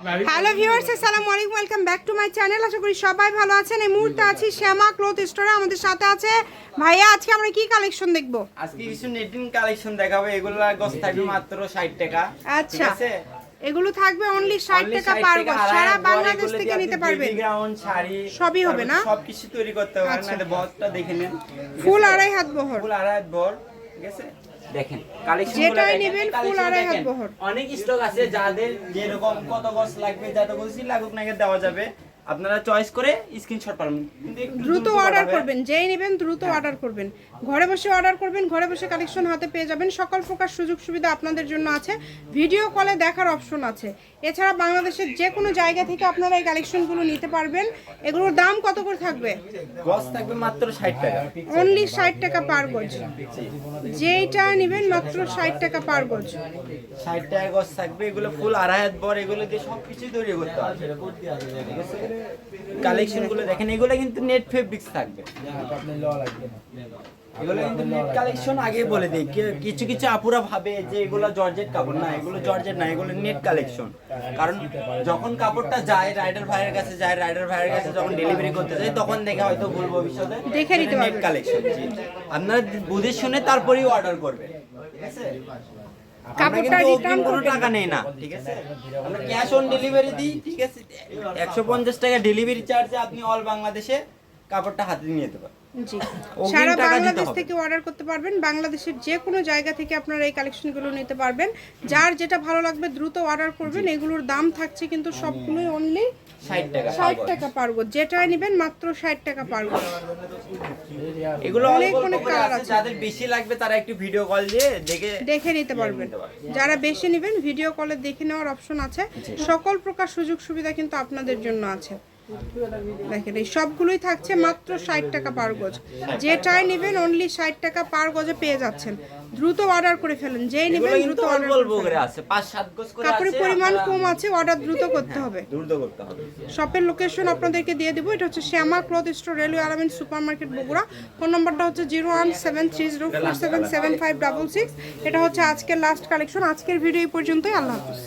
Hello viewers আসসালামু আলাইকুম welcome back to my channel আশা করি সবাই ভালো আছেন। এই মুহূর্তে আছি শ্যামা ক্লথ স্টোরে। আমাদের সাথে আছে ভাইয়া। আজকে আমরা কি কালেকশন দেখব? আজকে কিছু নেটিং কালেকশন দেখাবো। এগুলো গছ থাকবে মাত্র ষাট টাকা। আচ্ছা। এগুলো থাকবে অনলি 60 টাকা পার গজ সারা বাংলাদেশ থেকে নিতে পারবেন। গ্রাউন্ড শাড়ি সবই হবে না? সবকিছু তৈরি করতে হবে। না বসটা দেখে নেন। ফুল আড়াই হাত বহর। ফুল আড়াই হাত বহর। ঠিক আছে দেখেন কালেকশন যেটাই নেবেন, full আড়াই হাত বহর। অনেক স্টক আছে যাদের যেরকম কত গছ লাগবে যত গছই লাগুক না দেওয়া যাবে আপনারা চয়েস করে স্ক্রিনশট পাবেন। কিন্তু দ্রুত অর্ডার করবেন যেই নেবেন দ্রুত অর্ডার করবেন। ঘরে বসে অর্ডার করবেন ঘরে বসে কালেকশন হাতে পেয়ে যাবেন। সকল প্রকার সুযোগ সুবিধা আপনাদের জন্য আছে। ভিডিও কলে দেখার অপশন আছে। এছাড়া বাংলাদেশের যে কোনো জায়গা থেকে আপনারা এই কালেকশনগুলো নিতে পারবেন। এগুলোর দাম কত করে থাকবে? গছ থাকবে মাত্র ষাট টাকা। অনলি ষাট টাকা পার গজ। যেইটা নেবেন মাত্র ষাট টাকা পার গজ। ষাট টাকা গছ থাকবে এগুলো ফুল আড়াই হাত বর এগুলো দিয়ে সবকিছু তৈরি করতে হবে। কালেকশনগুলো দেখেন এগুলো কিন্তু নেট ফেব্রিক্স থাকবে। এগুলো কিন্তু নেট কালেকশন আগে বলে দিই কিছু কিছু আপুরা ভাবে যে এগুলো জর্জেট কাপড় না এগুলো জর্জেট না এগুলো নেট কালেকশন কারণ যখন কাপড়টা যায় রাইডার ভাইয়ের কাছে যায় রাইডার ভাইয়ের কাছে যখন ডেলিভারি করতে যায় তখন দেখে হয়তো ভুল ভবিষ্যতে দেখে নিতে নেট কালেকশন আপনারা বুঝে শুনে তারপরেই অর্ডার করবেন ঠিক আছে? কাপড়টা কিন্তু return কোনো টাকা নেই না ঠিক আছে? আমরা ক্যাশ অন ডেলিভারি দিই ঠিক আছে? একশো পঞ্চাশ টাকা ডেলিভারি চার্জে আপনি অল বাংলাদেশে কাপড়টা হাতে নিয়ে যেতে অগ্রিম সারা বাংলাদেশ থেকে অর্ডার করতে পারবেন। বাংলাদেশের যে কোনো জায়গা থেকে আপনারা এই কালেকশনগুলো নিতে পারবেন। যার যেটা ভালো লাগবে দ্রুত অর্ডার করবেন। এগুলোর দাম থাকছে কিন্তু সবগুলোই অনলি ষাট টাকা ষাট পার গজ। টাকা পার যেটাই নেবেন মাত্র ষাট টাকা পার গজ এগুলো অনেক অনেক আছে। আছে। যাদের বেশি লাগবে তারা একটু ভিডিও কল দিয়ে দেখে দেখে নিতে পারবেন। যারা বেশি নেবেন ভিডিও কলে দেখে নেওয়ার অপশন আছে। সকল প্রকার সুযোগ সুবিধা কিন্তু আপনাদের জন্য আছে। দেখেন এই সবগুলোই থাকছে মাত্র ষাট টাকা পার গজ। যেটাই নেবেন অনলি ষাট টাকা পার গজে পেয়ে যাচ্ছেন। দ্রুত অর্ডার করে ফেলেন যেই নেবেন দ্রুত অর্ডার করে আছে পাঁচ সাত গজ করে কাপড়ের পরিমাণ কম আছে অর্ডার দ্রুত করতে হবে। দ্রুত করতে হবে। শপের লোকেশন আপনাদেরকে দিয়ে দেবো এটা হচ্ছে Shyama cloth store railway Alamin super market Bogura. Phone নাম্বারটা হচ্ছে zero one seven three zero four seven seven five double six. এটা হচ্ছে আজকের লাস্ট কালেকশন আজকের ভিডিও এই পর্যন্তই আল্লাহ হাফিজ।